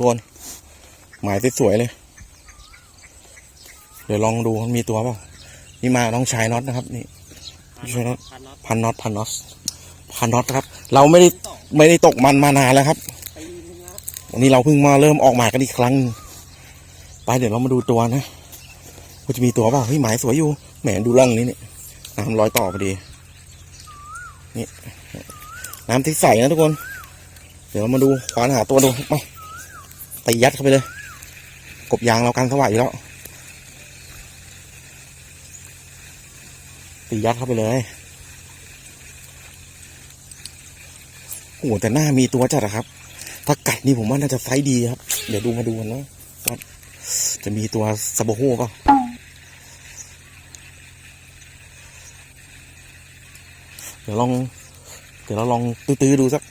ทุกคนหมายสวยๆเลย เดี๋ยวลองดูมันมีตัวเปล่านี่มาน้องชายน็อตนะครับ นี่ช่วยน็อตพันน็อตพันน็อตพันน็อตพันน็อตครับ เราไม่ได้สองไม่ได้ตกมันมานานแล้วครับปีนึงแล้ววันนี้เราเพิ่งมาเริ่มออกหมายกันอีกครั้ง ไปเดี๋ยวเรามาดูตัวนะว่าจะมีตัวเปล่าเฮ้ยหมายสวยอยู่แหมดูร่องนี้นี่น้ำร้อยต่อพอดีนี่น้ำที่ใสนะทุกคน เดี๋ยวเรามาดูควานหาตัวดูมา ตียัดเข้าไปเลย กบยางเรากันสว่ายอยู่แล้วตียัดเข้าไปเลยโอ้แต่หน้ามีตัวจัดอะครับ ถ้ากัดนี่ผมว่าน่าจะไซส์ดีครับ เดี๋ยวดูมาดูกันนะว่าจะมีตัวซาโบโฮป่ะเดี๋ยวลอง เดี๋ยวเราลองตื้อๆดูสัก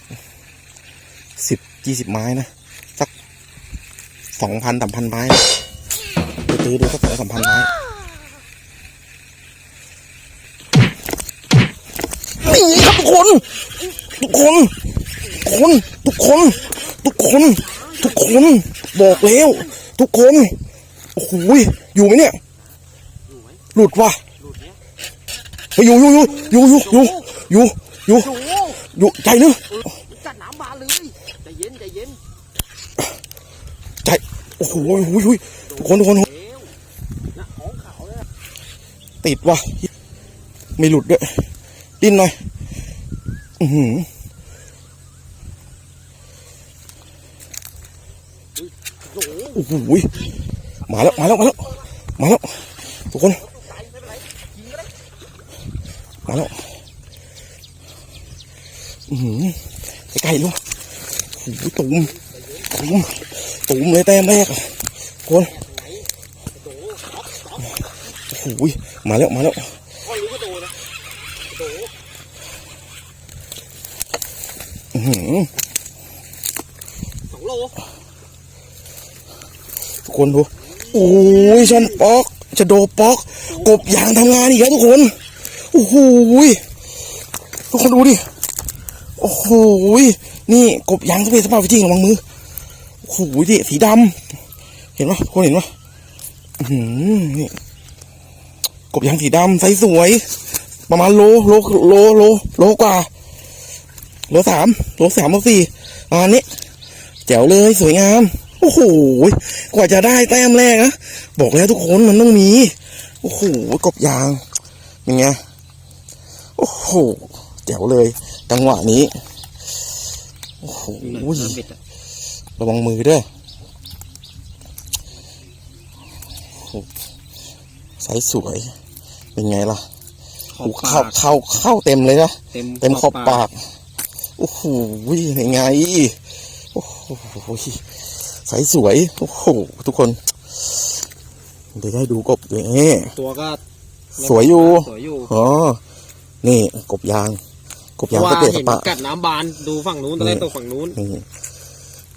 สิบยี่สิบไม้นะ สองพันสามพันไม้นะตื้อดูสักสองสามพันไม้นี่ครับทุกคน ทุกคน ทุกคน ทุกคน ทุกคน ทุกคน บอกแล้ว ทุกคน โอ้โหยอยู่ไหมเนี่ย หลุดว่ะอยู่อยู่อยู่อยู่อยู่อยู่อยู่อยู่ใจเนอะเออกัดน้ำบาเลยนใจเย็น ใจ โอ้โหโอ้โหโอ้โหทุกคนทุกคนติดว่ะไม่หลุดด้วย ดิ้นหน่อย อือหือโอ้โหมาแล้ว มาแล้ว มาแล้ว มาแล้ว ทุกคน มาแล้ว อือหือใกล้ๆลูกโอ้โหตุ่มตุ่ม ตุ่มเลยแต้มแรกอะคนไหนโดต๊อปต๊อปโอ้โหมาแล้วมาแล้วพ่อรู้ก็โดนะโดอือหือสองโลทุกคนดูโอ้ยชันปอก จะโดปอก กบยางทำงานอีกแล้วทุกคนโอ้โหทุกคนดูดิโอ้โหนี่กบยางสเปซสปาจริงระวังมือ โอ้โหดิสีดำเห็นปะคนเห็นปะหือนี่กบยางสีดำไซส์สวย ประมาณโลโลโลโลโลกว่า โลสามโลสามโลสี่ประมาณนี้แจ๋วเลยสวยงาม โอ้โหกว่าจะได้แต้มแรกนะบอกแล้วทุกคนมันต้องมี โอ้โหกบยางเป็นไงโอ้โหแจ๋วเลยจังหวะนี้ โอ้โห ระวังมือด้วยโอ้โหไซส์สวย เป็นไงล่ะขอโอ้บโหเข้าปากเข้าเข้าเต็มเลยนะเต็มเต็มขอบปาก โอ้โหยังไง โอ้โหใสสวย โอ้โห ทุกคน เดี๋ยวให้ดูกบด้วยเอ๊ะตัวก็ สวยอยู่ สวยอยู่ อ๋อ นี่กบยาง กบเพยางราะว่าสเปซสเห็นปะกัดน้ำบาน ดูฝั่งนู้นนี่แล้วตัวฝั่งนู้นนี่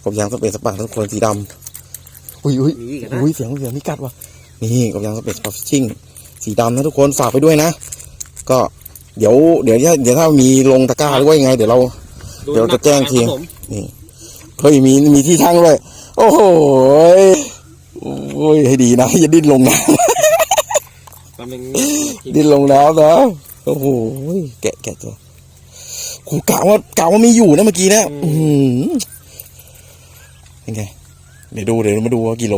กบยางสเปซสปะทุกคนสีดำอุ้ยอุ้ยมีอีกนะอุ้ยเสียงเสียงมีกัดว่ะนี่กบยางสเปซสปะชิ่งสีดำนะทุกคนฝากไปด้วยนะ ก็เดี๋ยวเดี๋ยวถ้าเดี๋ยวถ้ามีลงตะกร้าหรือว่ายังไง เดี๋ยวเรา เดี๋ยวจะแจ้งทีครับผมเฮ้ยมีมีที่ทั้งด้วย โอ้โหยโอ้ยให้ดีนะอย่าดิ้นลงน้แป๊บนึงำดิ้นลงน้ำนะโอ้โหยแกะแกะตัวกูกะว่ากะว่าไม่อยู่นะเมื่อกี้นะอื มยังไง เดี๋ยวดูเดี๋ยวมาดูว่ากิโล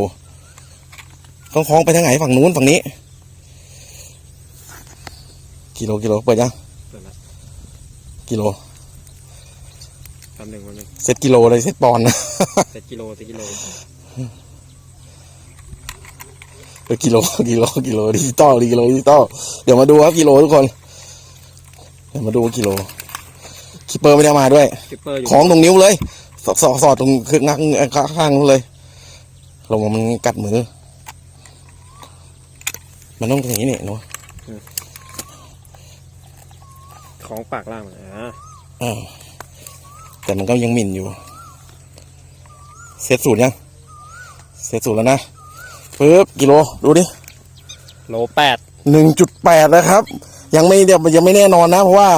คล้องคล้องไปทางไหนฝั่งนู้นฝั่งนี้ กิโลกิโลเปิดยังเปิดละกิโลแป๊บนึงแป๊บนึงเซตกิโลเลยเซตปอนด์นะเจ็ดกิโลเจ็ดกิโลเออกิโลกิโลกิโลดิจิตอลกิโลดิจิตอลเดี๋ยวมาดูครับกิโลทุกคน เดี๋ยวมาดูว่ากิโลคิปเปอร์ไม่ได้มาด้วยคิปเปอร์อยู่ของตรงนิ้วเลย สอดสอดสอดตรงคืองักข้างๆนู้นเลยลงมามันกัดมือ มันต้องอย่างนี้เนี่ยเนาะของปากล่างอ่าอ่าแต่มันก็ยังหมิ่นอยู่เซตสูตรยังเซตสูตรแล้วนะปึ๊บกิโล ดูดิ โลแปด หนึ่งจุดแปดนะครับ ยังไม่เดี๋ยวยังไม่แน่นอนนะ เพราะว่า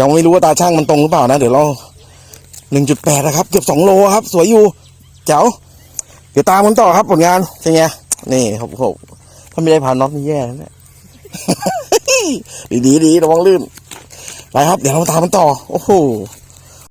ยังไม่รู้ว่าตาช่างมันตรงหรือเปล่านะ เดี๋ยวเรา หนึ่งจุดแปดนะครับ เกือบสองโลครับ สวยอยู่ เจ๋วเดี๋ยวตามกันต่อครับผลงานเป็นไงนี่ครับผมถ้าไม่ได้ผ่านน็อตนี่แย่นะดีดีดีระวังลื่นไปครับ เดี๋ยวเราตามมันต่อ โอ้โห